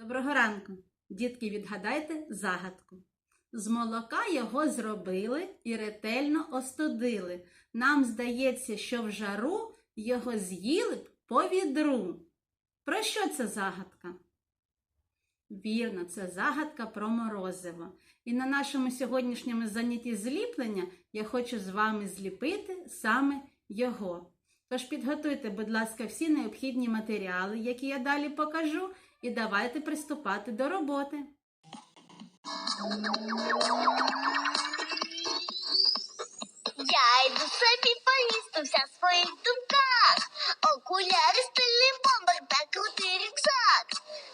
Доброго ранку, дітки, відгадайте загадку. З молока його зробили і ретельно остудили. Нам здається, що в жару його з'їли б по відру. Про що це загадка? Вірно, це загадка про морозиво. І на нашому сьогоднішньому занятті зліплення я хочу з вами зліпити саме його. Тож підготуйте, будь ласка, всі необхідні матеріали, які я далі покажу, і давайте приступати до роботи. Я йду собі по вся в своїх думках. Окуляри, стильний бомбер та крутий рюкзак.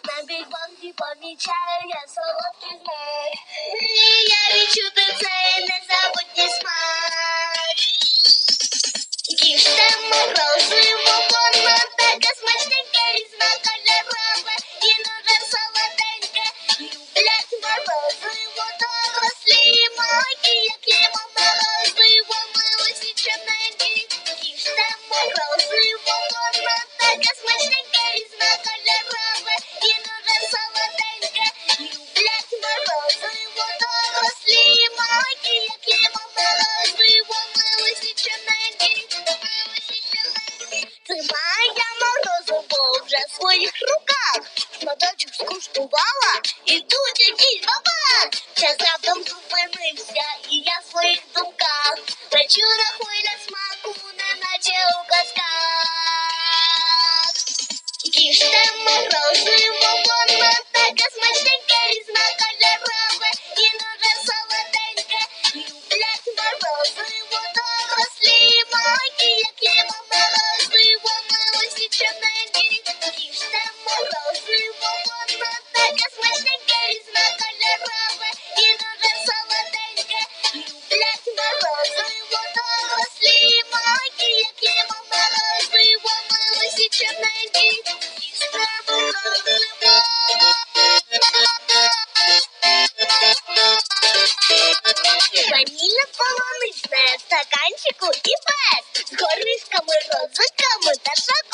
На бігборді помічаю я солодкий знак. Мрія відчути цей незабутній смак. Руках. Шматочок скуштувала і тут якийсь бабак. Час раптом зупинився, і я в своїх думках. Лечу на хвилях смаку, неначе у казках. Їжте морозиво, воно таке смачненьке, різнокольорове і дуже солоденьке. Люблять морозиво дорослі і маленькі, як Ванільна полуничне в стаканчику і без з горішками, розиками та шоколадом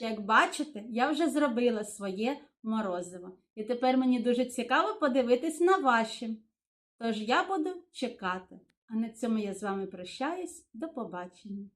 Як бачите, я вже зробила своє морозиво. І тепер мені дуже цікаво подивитись на ваші. Тож я буду чекати. А на цьому я з вами прощаюсь. До побачення.